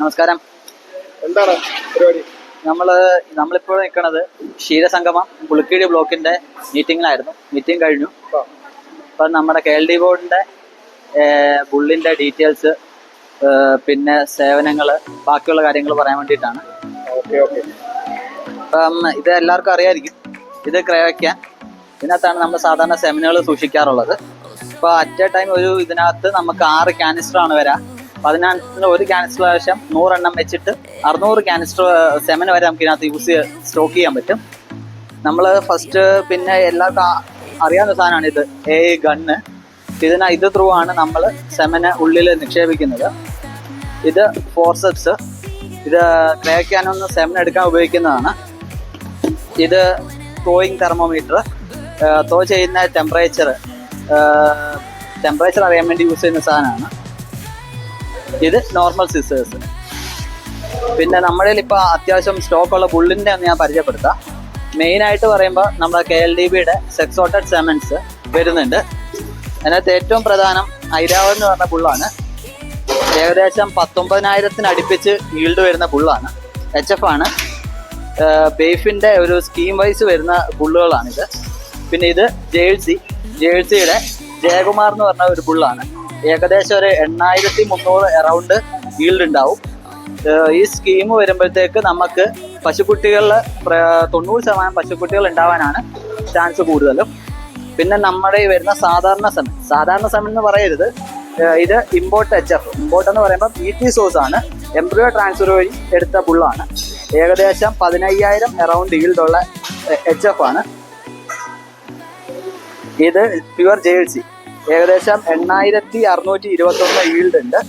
നമസ്കാരം. എന്താണ് പരിപാടി? നമ്മൾ നമ്മളിപ്പോൾ നിൽക്കുന്നത് ക്ഷീരസംഗമം പുളിക്കീടി ബ്ലോക്കിന്റെ മീറ്റിംഗിലായിരുന്നു മീറ്റിംഗ് കഴിഞ്ഞു. അപ്പൊ നമ്മുടെ കെ എൽ ഡി ബോർഡിന്റെ ബുള്ളിന്റെ ഡീറ്റെയിൽസ് പിന്നെ സേവനങ്ങൾ ബാക്കിയുള്ള കാര്യങ്ങൾ പറയാൻ വേണ്ടിയിട്ടാണ്. അപ്പം ഇത് എല്ലാവർക്കും അറിയായിരിക്കും. ഇത് ക്രയവയ്ക്കാൻ. ഇതിനകത്താണ് നമ്മൾ സാധാരണ സെമിനുകൾ സൂക്ഷിക്കാറുള്ളത്. അപ്പോൾ അറ്റ് എ ടൈം ഒരു ഇതിനകത്ത് നമുക്ക് ആറ് കാനിസ്റ്റർ ആണ് വരാ. അതിനകത്ത് ഒരു കാനിസ്റ്റർ ആവശ്യം നൂറെണ്ണം വെച്ചിട്ട് അറുന്നൂറ് കാനിസ്റ്റർ സെമൻ വരെ നമുക്ക് ഇതിനകത്ത് യൂസ് സ്റ്റോക്ക് ചെയ്യാൻ പറ്റും. നമ്മൾ ഫസ്റ്റ് പിന്നെ എല്ലാവർക്കും അറിയാവുന്ന സാധനമാണ് ഇത്. എ ഗണ്ണ് ഇതിന ഇത് ത്രൂ ആണ് നമ്മൾ സെമന് ഉള്ളിൽ നിക്ഷേപിക്കുന്നത്. ഇത് ഫോർസെപ്സ് ഇത് ക്രേക്കാനൊന്ന് സെമൻ എടുക്കാൻ ഉപയോഗിക്കുന്നതാണ്. ഇത് തോയിങ് തെർമോമീറ്റർ തോ ചെയ്യുന്ന ടെമ്പറേച്ചർ ടെമ്പറേച്ചർ അറിയാൻ വേണ്ടി യൂസ് ചെയ്യുന്ന സാധനമാണ്. ഇത് നോർമൽ സിസേഴ്സ് പിന്നെ നമ്മുടെ ഇപ്പോൾ അത്യാവശ്യം സ്റ്റോക്കുള്ള ബുള്ളിന്റെ ഒന്ന് ഞാൻ പരിചയപ്പെടുത്താം. മെയിനായിട്ട് പറയുമ്പോൾ നമ്മുടെ കെ എൽ ഡി ബിയുടെ സെക്സോട്ടഡ് സെമൻസ് വരുന്നുണ്ട്. അതിനകത്ത് ഏറ്റവും പ്രധാനം ഐരാവത് എന്ന് പറഞ്ഞ ബുള്ളാണ് ഏകദേശം പത്തൊമ്പതിനായിരത്തിന് അടുപ്പിച്ച് ഈൽഡ് വരുന്ന ബുള്ളാണ് എച്ച് എഫ് ആണ്. ബേഫിന്റെ ഒരു സ്കീം വൈസ് വരുന്ന ബുള്ളുകളാണിത് പിന്നെ ഇത് ജേഴ്സി. ജേഴ്സിയുടെ ജയകുമാർ എന്ന് പറഞ്ഞ ഒരു ബുള്ളാണ് ഏകദേശം ഒരു എണ്ണായിരത്തി മുന്നൂറ് അറൗണ്ട് ഈൽഡ് ഉണ്ടാവും. ഈ സ്കീം വരുമ്പോഴത്തേക്ക് നമുക്ക് പശുക്കുട്ടികളിൽ തൊണ്ണൂറ് ശതമാനം പശുക്കുട്ടികൾ ഉണ്ടാവാനാണ് ചാൻസ് കൂടുതലും. പിന്നെ നമ്മുടെ ഈ വരുന്ന സാധാരണ സമയം സാധാരണ സമയം എന്ന് പറയരുത്. ഇത് ഇമ്പോർട്ട് എച്ച് എഫ് ഇമ്പോർട്ട് എന്ന് പറയുമ്പോൾ പി ടി സോഴ്സ് ആണ്. എംബ്രിയോ ട്രാൻസ്ഫർ വഴി എടുത്ത ബുള്ളാണ് ഏകദേശം പതിനയ്യായിരം അറൗണ്ട് ഈൽഡുള്ള എച്ച് എഫ് ആണ്. ഇത് പ്യുവർ ജേഴ്സി ഏകദേശം എണ്ണായിരത്തി അറുന്നൂറ്റി ഇരുപത്തൊന്ന് ഈൽഡ് ഉണ്ട്.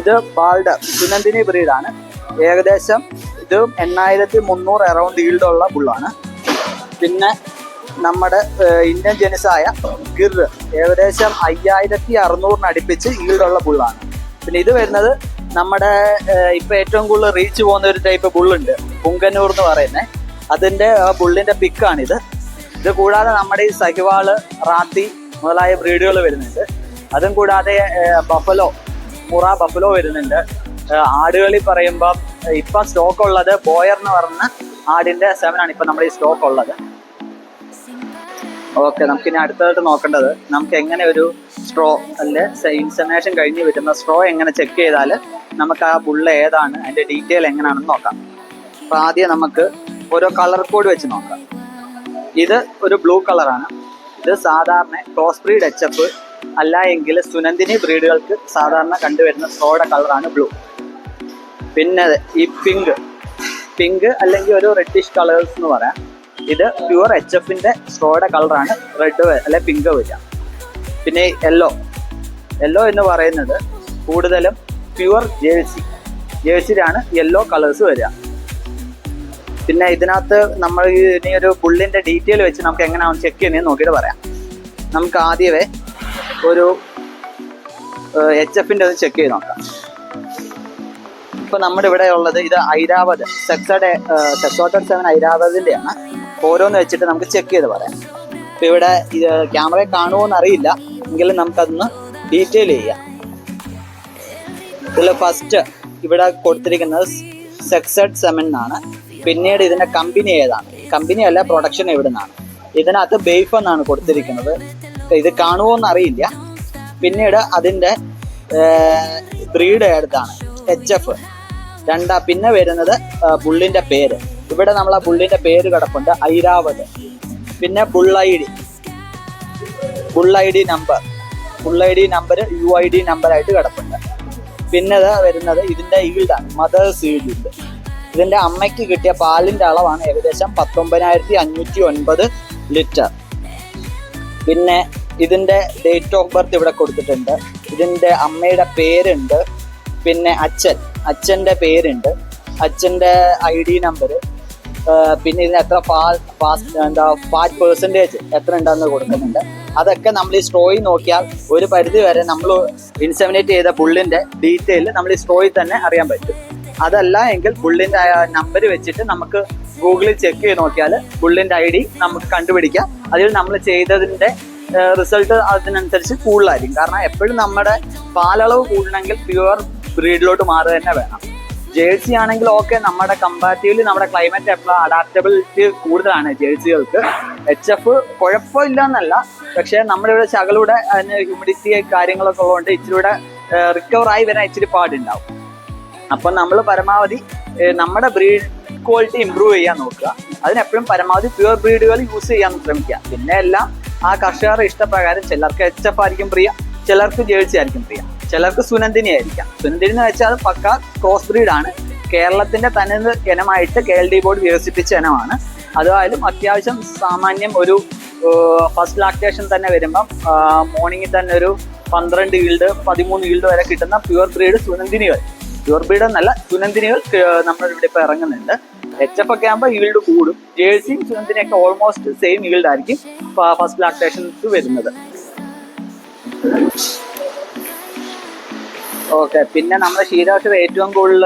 ഇത് ബാൾഡ് സുനന്ദിനി ബ്രീഡാണ്. ഏകദേശം ഇത് എണ്ണായിരത്തി മുന്നൂറ് അറൗണ്ട് ഈൽഡുള്ള ബുള്ളാണ് പിന്നെ നമ്മുടെ ഇന്ത്യൻ ജനിസായ ഗിർ ഏകദേശം അയ്യായിരത്തി അറുന്നൂറിന് അടുപ്പിച്ച് ഈൽഡുള്ള ബുള്ളാണ് പിന്നെ ഇത് വരുന്നത് നമ്മുടെ ഇപ്പം ഏറ്റവും കൂടുതൽ റീച്ച് പോകുന്ന ഒരു ടൈപ്പ് ബുള്ളുണ്ട് പുങ്കന്നൂർ എന്ന് പറയുന്നത് അതിന്റെ ആ ബുള്ളിന്റെ പിക്കാണിത് ഇത് കൂടാതെ നമ്മുടെ ഈ സഹിവാൾ റാത്തി മുതലായ ബ്രീഡുകൾ വരുന്നുണ്ട്. അതും കൂടാതെ ബഫലോ മുറ ബഫലോ വരുന്നുണ്ട്. ആടുകളിൽ പറയുമ്പോൾ ഇപ്പം സ്റ്റോക്ക് ഉള്ളത് ബോയർ എന്ന് പറഞ്ഞ ആടിന്റെ സെവനാണ് ഇപ്പം നമ്മുടെ ഈ സ്റ്റോക്ക് ഉള്ളത്. ഓക്കെ നമുക്ക് ഇനി അടുത്തതായിട്ട് നോക്കേണ്ടത് നമുക്ക് എങ്ങനെ ഒരു സ്ട്രോ അല്ലെ ഇൻസമേഷൻ കഴിഞ്ഞ് വരുന്ന സ്ട്രോ എങ്ങനെ ചെക്ക് ചെയ്താൽ നമുക്ക് ആ ബുള്ള ഏതാണ് അതിന്റെ ഡീറ്റെയിൽ എങ്ങനെയാണെന്ന് നോക്കാം. അപ്പൊ ആദ്യം നമുക്ക് ഓരോ കളർ കോഡ് വെച്ച് നോക്കാം. ഇത് ഒരു ബ്ലൂ കളറാണ്. ഇത് സാധാരണ ക്രോസ് ബ്രീഡ് എച്ച് എഫ് അല്ല എങ്കിൽ സുനന്ദിനി ബ്രീഡുകൾക്ക് സാധാരണ കണ്ടുവരുന്ന സ്ട്രോയുടെ കളറാണ് ബ്ലൂ. പിന്നെ ഈ പിങ്ക്. പിങ്ക് അല്ലെങ്കിൽ ഒരു റെഡിഷ് കളേഴ്സ് എന്ന് പറയാം. ഇത് പ്യുവർ എച്ച് എഫിന്റെ സ്ട്രോയുടെ കളറാണ് റെഡ് അല്ലെ പിങ്ക് വരിക. പിന്നെ യെല്ലോ യെല്ലോ എന്ന് പറയുന്നത് കൂടുതലും പ്യുവർ ജേഴ്സി ജേഴ്സിയിലാണ് യെല്ലോ കളേഴ്സ് വരിക. പിന്നെ ഇതിനകത്ത് നമ്മൾ ഇനി ഒരു ബുള്ളിന്റെ ഡീറ്റെയിൽ വെച്ച് നമുക്ക് എങ്ങനെയാണ് ചെക്ക് ചെയ്യുന്നത് നോക്കിയിട്ട് പറയാം. നമുക്ക് ആദ്യമേ ഒരു എച്ച് എഫിന്റെ ഒന്ന് ചെക്ക് ചെയ്ത് നോക്കാം. ഇപ്പൊ നമ്മുടെ ഇവിടെ ഉള്ളത് ഇത് ഐരാവത് സെക്സഡ് സെക്സോട്ടഡ് സെവൻ ഐരാവതിന്റെയാണ് ഓരോന്ന് വെച്ചിട്ട് നമുക്ക് ചെക്ക് ചെയ്ത് പറയാം. ഇപ്പൊ ഇവിടെ ഇത് ക്യാമറയിൽ കാണുമോ എന്നറിയില്ല എങ്കിലും നമുക്കതൊന്ന് ഡീറ്റെയിൽ ചെയ്യാം. ഇതിൽ ഫസ്റ്റ് ഇവിടെ കൊടുത്തിരിക്കുന്നത് സെക്സഡ് സെമൻ എന്നാണ് പിന്നീട് ഇതിന്റെ കമ്പനി ഏതാണ്? കമ്പനി അല്ല പ്രൊഡക്ഷൻ എവിടെ നിന്നാണ് ഇതിനകത്ത് ബേഫ് എന്നാണ് കൊടുത്തിരിക്കുന്നത്. ഇത് കാണുമോ എന്നറിയില്ല പിന്നീട് അതിന്റെ ബ്രീഡ് ഏതാണ്? എച്ച് എഫ് രണ്ടാ പിന്നെ വരുന്നത് ആ, ബുള്ളിന്റെ പേര്. ഇവിടെ നമ്മൾ ആ ബുള്ളിന്റെ പേര് കിടപ്പുണ്ട് ഐരാവത്. പിന്നെ bull D I D number I D number U I D number ആയിട്ട് കിടപ്പുണ്ട്. പിന്നെ വരുന്നത് ഇതിന്റെ ഈൽഡാണ് മദേഴ്സ് ഈൽഡ് ഇതിന്റെ അമ്മയ്ക്ക് കിട്ടിയ പാലിന്റെ അളവാണ് ഏകദേശം പത്തൊമ്പതിനായിരത്തി അഞ്ഞൂറ്റി ഒൻപത് ലിറ്റർ. പിന്നെ ഇതിന്റെ ഡേറ്റ് ഓഫ് ബർത്ത് ഇവിടെ കൊടുത്തിട്ടുണ്ട്. ഇതിന്റെ അമ്മയുടെ പേരുണ്ട്. പിന്നെ അച്ഛൻ. അച്ഛന്റെ പേരുണ്ട്. അച്ഛന്റെ ഐ ഡി നമ്പർ പിന്നെ ഇതിന് എത്ര ഫാസ്റ്റ് എന്താ ഫാറ്റ് പെർസെന്റേജ് എത്ര ഉണ്ടെന്ന് കൊടുക്കുന്നുണ്ട്. അതൊക്കെ നമ്മൾ ഈ സ്ട്രോയിൽ നോക്കിയാൽ ഒരു പരിധി വരെ നമ്മൾ ഇൻസെമിനേറ്റ് ചെയ്ത പുള്ളിന്റെ ഡീറ്റെയിൽ നമ്മൾ ഈ സ്ട്രോയിൽ തന്നെ അറിയാൻ പറ്റും. അതല്ല എങ്കിൽ ബുള്ളിന്റെ നമ്പർ വെച്ചിട്ട് നമുക്ക് ഗൂഗിളിൽ ചെക്ക് ചെയ്ത് നോക്കിയാൽ ബുള്ളിന്റെ ഐ ഡി നമുക്ക് കണ്ടുപിടിക്കാം. അതിൽ നമ്മൾ ചെയ്തതിന്റെ റിസൾട്ട് അതിനനുസരിച്ച് കൂടുതലായിരിക്കും. കാരണം എപ്പോഴും നമ്മുടെ പാലളവ് കൂടണമെങ്കിൽ പ്യുവർ ബ്രീഡിലോട്ട് മാറുക തന്നെ വേണം. ജേഴ്സി ആണെങ്കിൽ ഓക്കെ നമ്മുടെ കമ്പാരിറ്റീവ്ലി നമ്മുടെ ക്ലൈമറ്റ് എപ്പോഴും അഡാപ്റ്റബിലിറ്റി കൂടുതലാണ് ജേഴ്സികൾക്ക് എച്ച് എഫ് കുഴപ്പമില്ല എന്നല്ല പക്ഷേ നമ്മുടെ ഇവിടെ ശകലൂടെ അതിന് ഹ്യൂമിഡിറ്റി കാര്യങ്ങളൊക്കെ ഉള്ളതുകൊണ്ട് ഇച്ചിരി റിക്കവർ ആയി വരാൻ ഇച്ചിരി പാടുണ്ടാവും. അപ്പം നമ്മൾ പരമാവധി നമ്മുടെ ബ്രീഡ് ക്വാളിറ്റി ഇമ്പ്രൂവ് ചെയ്യാൻ നോക്കുക. അതിനെപ്പോഴും പരമാവധി പ്യുവർ ബ്രീഡുകൾ യൂസ് ചെയ്യാൻ ശ്രമിക്കുക. പിന്നെ എല്ലാം ആ കർഷകരുടെ ഇഷ്ടപ്രകാരം ചിലർക്ക് എച്ച് എഫ് ആയിരിക്കും പ്രിയ ചിലർക്ക് ജേഴ്സി ആയിരിക്കും പ്രിയ ചിലർക്ക് സുനന്ദിനി ആയിരിക്കാം. സുനന്ദിനി എന്ന് വെച്ചാൽ പക്ക ക്രോസ് ബ്രീഡാണ് കേരളത്തിന്റെ തനത് ഇനമായിട്ട് കെ എൽ ഡി ബോർഡ് വികസിപ്പിച്ച ഇനമാണ്. അതായാലും അത്യാവശ്യം സാമാന്യം ഒരു ഫസ്റ്റ് ലാക്ടേഷൻ തന്നെ വരുമ്പം മോർണിംഗിൽ തന്നെ ഒരു പന്ത്രണ്ട് ഈൽഡ് പതിമൂന്ന് ഈൽഡ് വരെ കിട്ടുന്ന പ്യുവർ ബ്രീഡ് സുനന്ദിനി സുനന്ദിനികൾ. ബ്രീഡ് എന്നല്ല സുനന്ദിനികൾ നമ്മൾ ഇവിടെ ഇപ്പൊ ഇറങ്ങുന്നുണ്ട്. എച്ച് എഫ് ഒക്കെ ആകുമ്പോൾ ഈൽഡ് കൂടും. ജേഴ്സിയും സുനന്ദിനിയൊക്കെ ഓൾമോസ്റ്റ് സെയിം ഈൽഡ് ആയിരിക്കും ഫസ്റ്റ് ലാക്ടേഷൻസ് വരുന്നത്. ഓക്കെ പിന്നെ നമ്മുടെ ക്ഷീരകർഷകർ ഏറ്റവും കൂടുതൽ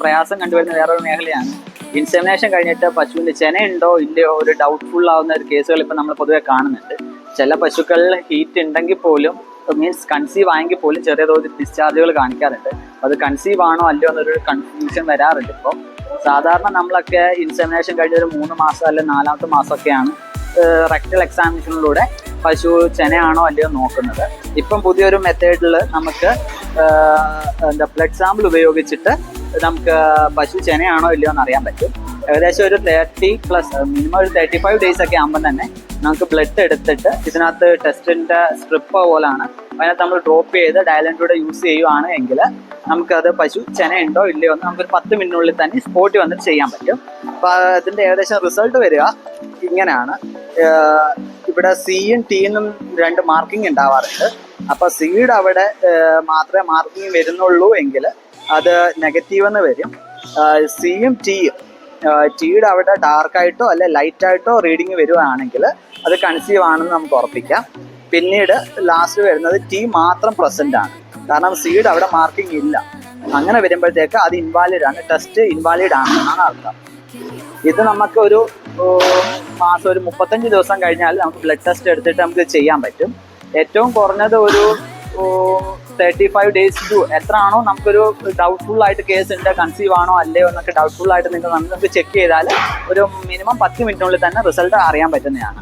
പ്രയാസം കണ്ടുവരുന്ന വേറൊരു മേഖലയാണ്. ഇൻസെമിനേഷൻ കഴിഞ്ഞിട്ട് പശുവിന് ചെനയുണ്ടോ ഇല്ലയോ ഒരു ഡൗട്ട്ഫുൾ ആവുന്ന ഒരു കേസുകൾ ഇപ്പം നമ്മൾ പൊതുവെ കാണുന്നുണ്ട്. ചില പശുക്കളിൽ ഹീറ്റ് ഉണ്ടെങ്കിൽ പോലും മീൻസ് കൺസീവ് ആയെങ്കിൽ പോലും ചെറിയ തോതിൽ ഡിസ്ചാർജുകൾ കാണിക്കാറുണ്ട്. അത് കൺസീവ് ആണോ അല്ലയോ എന്നൊരു കൺഫ്യൂഷൻ വരാറുണ്ട് ഇപ്പോൾ സാധാരണ നമ്മളൊക്കെ ഇൻസെമിനേഷൻ കഴിഞ്ഞ ഒരു മൂന്ന് മാസം അല്ലെങ്കിൽ നാലാമത്തെ മാസമൊക്കെയാണ് റെക്ടൽ എക്സാമിനേഷനിലൂടെ പശു ചെനയാണോ അല്ലയോ നോക്കുന്നത്. ഇപ്പം പുതിയൊരു മെത്തേഡിൽ നമുക്ക് എന്താ ബ്ലഡ് സാമ്പിൾ ഉപയോഗിച്ചിട്ട് നമുക്ക് പശു ചെനയാണോ ഇല്ലയോ എന്ന് അറിയാൻ പറ്റും. ഏകദേശം ഒരു തേർട്ടി പ്ലസ് മിനിമം ഒരു തേർട്ടി ഫൈവ് ഡേയ്സ് ഒക്കെ ആകുമ്പോൾ തന്നെ നമുക്ക് ബ്ലഡ് എടുത്തിട്ട് ഇതിനകത്ത് ടെസ്റ്റിന്റെ സ്ട്രിപ്പ് പോലാണ് അതിനകത്ത് നമ്മൾ ഡ്രോപ്പ് ചെയ്ത് ഡയലന്റിലൂടെ യൂസ് ചെയ്യുവാണ് എങ്കിൽ നമുക്കത് പശു ചെന ഉണ്ടോ ഇല്ലയോ എന്ന് നമുക്കൊരു പത്ത് മിനിറ്റിനുള്ളിൽ തന്നെ സ്പോട്ടിൽ വന്നിട്ട് ചെയ്യാൻ പറ്റും. അപ്പോൾ അതിന്റെ ഏകദേശം റിസൾട്ട് വരിക ഇങ്ങനെയാണ്. ഇവിടെ സിയും ടീന്നും രണ്ട് മാർക്കിംഗ് ഉണ്ടാവാറുണ്ട്. അപ്പൊ സീഡ് അവിടെ മാത്രമേ മാർക്കിംഗ് വരുന്നുള്ളൂ എങ്കിൽ അത് നെഗറ്റീവ് എന്ന് വരും. സിയും ടിയും ടീയുടെ അവിടെ ഡാർക്കായിട്ടോ അല്ലെ ലൈറ്റ് ആയിട്ടോ റീഡിങ് വരുവാണെങ്കിൽ അത് കൺസീവ് ആണെന്ന് നമുക്ക് ഉറപ്പിക്കാം. പിന്നീട് ലാസ്റ്റ് വരുന്നത് ടി മാത്രം പ്രസന്റ് ആണ്. കാരണം സീഡ് അവിടെ മാർക്കിംഗ് ഇല്ല. അങ്ങനെ വരുമ്പോഴത്തേക്ക് അത് ഇൻവാലിഡ് ആണ്. ടെസ്റ്റ് ഇൻവാലിഡ് ആണ് എന്നാണ് അർത്ഥം. ഇത് നമുക്ക് ഒരു മാസം ഒരു മുപ്പത്തഞ്ച് ദിവസം കഴിഞ്ഞാൽ നമുക്ക് ബ്ലഡ് ടെസ്റ്റ് എടുത്തിട്ട് നമുക്ക് ചെയ്യാൻ പറ്റും. ഏറ്റവും കുറഞ്ഞത് ഒരു തേർട്ടി ഫൈവ് ഡേയ്സ് ടു എത്ര ആണോ നമുക്കൊരു ഡൗട്ട്ഫുൾ ആയിട്ട് കേസ് ഉണ്ട് കൺസീവ് ആണോ അല്ലയോ എന്നൊക്കെ ഡൗട്ട്ഫുൾ ആയിട്ട് നിങ്ങൾ നമുക്ക് ചെക്ക് ചെയ്താൽ ഒരു മിനിമം പത്ത് മിനിറ്റിനുള്ളിൽ തന്നെ റിസൾട്ട് അറിയാൻ പറ്റുന്നതാണ്.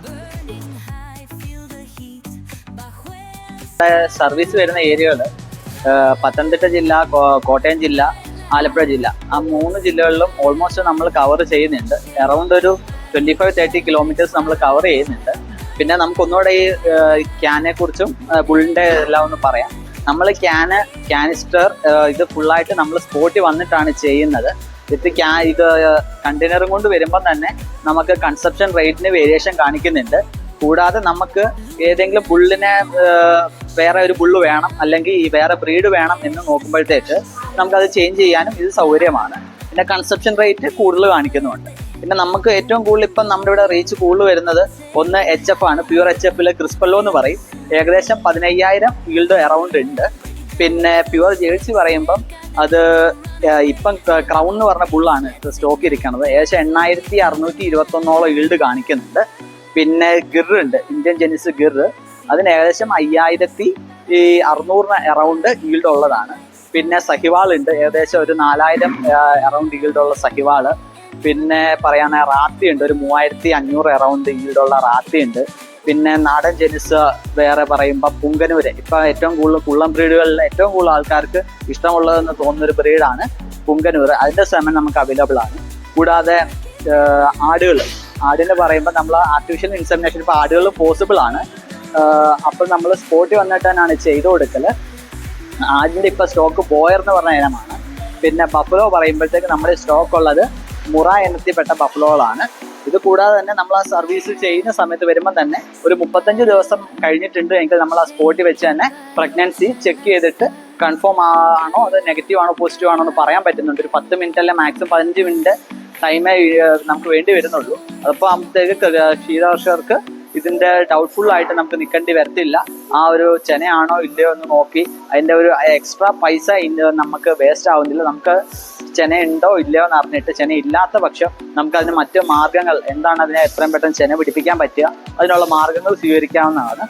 സർവീസ് വരുന്ന ഏരിയകൾ പത്തനംതിട്ട ജില്ല കോട്ടയം ജില്ല ആലപ്പുഴ ജില്ല. ആ മൂന്ന് ജില്ലകളിലും ഓൾമോസ്റ്റ് നമ്മൾ കവർ ചെയ്യുന്നുണ്ട്. അറൗണ്ട് ഒരു ട്വന്റി ഫൈവ് തേർട്ടി കിലോമീറ്റേഴ്സ് നമ്മൾ കവർ ചെയ്യുന്നുണ്ട്. പിന്നെ നമുക്ക് ഒന്നുകൂടെ ഈ ക്യാനെ കുറിച്ചും ബുള്ളിന്റെ എല്ലാം ഒന്ന് പറയാം. നമ്മൾ ക്യാന് ക്യാനിസ്റ്റർ ഇത് ഫുള്ളായിട്ട് നമ്മൾ സ്പോട്ടിൽ വന്നിട്ടാണ് ചെയ്യുന്നത്. ഇത് ക്യാ ഇത് കണ്ടെയ്നറും കൊണ്ട് വരുമ്പോൾ തന്നെ നമുക്ക് കൺസപ്ഷൻ റേറ്റിന് വേരിയേഷൻ കാണിക്കുന്നുണ്ട്. കൂടാതെ നമുക്ക് ഏതെങ്കിലും ബുള്ളിനെ വേറെ ഒരു ബുള്ള് വേണം അല്ലെങ്കിൽ ഈ വേറെ ബ്രീഡ് വേണം എന്ന് നോക്കുമ്പോഴത്തേക്ക് നമുക്കത് ചേഞ്ച് ചെയ്യാനും ഇത് സൗകര്യമാണ്. പിന്നെ കൺസെപ്ഷൻ റേറ്റ് കൂടുതൽ കാണിക്കുന്നുണ്ട്. പിന്നെ നമുക്ക് ഏറ്റവും കൂടുതൽ ഇപ്പം നമ്മുടെ ഇവിടെ റീച്ച് കൂടുതൽ വരുന്നത് ഒന്ന് എച്ച് എഫ് ആണ്. പ്യൂർ എച്ച് എഫിൽ ക്രിസ്പല്ലോ എന്ന് പറയും. ഏകദേശം പതിനയ്യായിരം ഫീൽഡ് അറൗണ്ട് ഉണ്ട്. പിന്നെ പ്യുവർ ജേഴ്സി പറയുമ്പം അത് ഇപ്പം ക്രൗൺ എന്ന് പറഞ്ഞ ബുള്ളാണ് സ്റ്റോക്ക് ഇരിക്കുന്നത്. ഏകദേശം എണ്ണായിരത്തി അറുന്നൂറ്റി ഇരുപത്തൊന്നോളം ഈൽഡ് കാണിക്കുന്നുണ്ട്. പിന്നെ ഗിർ ഉണ്ട്. Indian genes Gir. അതിന് ഏകദേശം അയ്യായിരത്തി ഈ അറുന്നൂറിന് അറൗണ്ട് ഈൽഡ് ഉള്ളതാണ്. പിന്നെ സഹിവാൾ ഉണ്ട്. ഏകദേശം ഒരു നാലായിരം അറൗണ്ട് ഈൽഡ് ഉള്ള സഹിവാൾ പിന്നെ പറയാന റാത്തി ഉണ്ട്. ഒരു മൂവായിരത്തി അഞ്ഞൂറ് അറൗണ്ട് ഈൽഡ് ഉള്ള റാത്തി ഉണ്ട്. പിന്നെ നാടൻ ജനിസ് വേറെ പറയുമ്പോൾ പുങ്കനൂര്. ഇപ്പം ഏറ്റവും കൂടുതൽ കുള്ളം ബ്രീഡുകളിൽ ഏറ്റവും കൂടുതൽ ആൾക്കാർക്ക് ഇഷ്ടമുള്ളതെന്ന് തോന്നുന്ന ഒരു ബ്രീഡാണ് പുങ്കനൂർ അതിന്റെ സെമൻ നമുക്ക് അവൈലബിൾ ആണ്. കൂടാതെ ആടുകൾ ആടിന് പറയുമ്പോൾ നമ്മൾ ആർട്ടിഫിഷ്യൽ ഇൻസെമിനേഷൻ ഇപ്പോൾ ആടുകൾ പോസിബിൾ ആണ്. അപ്പോൾ നമ്മൾ സ്പോട്ടിൽ വന്നിട്ട് തന്നെയാണ് ചെയ്തു കൊടുക്കൽ. ആദ്യത്തെ ഇപ്പൊ സ്റ്റോക്ക് പോയർന്ന് പറഞ്ഞ ഇനമാണ്. പിന്നെ ബഫലോ പറയുമ്പോഴത്തേക്ക് നമ്മുടെ സ്റ്റോക്ക് ഉള്ളത് മുറ ഇനത്തിൽപ്പെട്ട ബഫലോകളാണ് ഇത് കൂടാതെ തന്നെ നമ്മൾ ആ സർവീസ് ചെയ്യുന്ന സമയത്ത് വരുമ്പോൾ തന്നെ ഒരു മുപ്പത്തഞ്ച് ദിവസം കഴിഞ്ഞിട്ടുണ്ട് എങ്കിൽ നമ്മൾ ആ സ്പോട്ടിൽ വെച്ച് തന്നെ പ്രഗ്നൻസി ചെക്ക് ചെയ്തിട്ട് കൺഫേം ആണോ അത് നെഗറ്റീവ് ആണോ പോസിറ്റീവ് ആണോ എന്ന് പറയാൻ പറ്റുന്നുണ്ട്. ഒരു പത്ത് മിനിറ്റ് അല്ലെ മാക്സിമം പതിനഞ്ച് മിനിറ്റ് ടൈമേ നമുക്ക് വേണ്ടി വരുന്നുള്ളൂ. അപ്പോൾ ആകുമ്പോഴത്തേക്ക് ക്ഷീരകർഷകർക്ക് ഇതിന്റെ ഡൗട്ട്ഫുൾ ആയിട്ട് നമുക്ക് നിൽക്കേണ്ടി വരത്തില്ല. ആ ഒരു ചെനയാണോ ഇല്ലയോ എന്ന് നോക്കി അതിന്റെ ഒരു എക്സ്ട്രാ പൈസ നമുക്ക് വേസ്റ്റ് ആവുന്നില്ല. നമുക്ക് ചെന ഉണ്ടോ ഇല്ലയോ എന്ന് അറിഞ്ഞിട്ട് ചെന ഇല്ലാത്ത പക്ഷം നമുക്ക് അതിന് മറ്റു മാർഗങ്ങൾ എന്താണ് അതിനെ എത്രയും പെട്ടെന്ന് ചെന പിടിപ്പിക്കാൻ പറ്റുക? അതിനുള്ള മാർഗങ്ങൾ സ്വീകരിക്കാവുന്നതാണ്.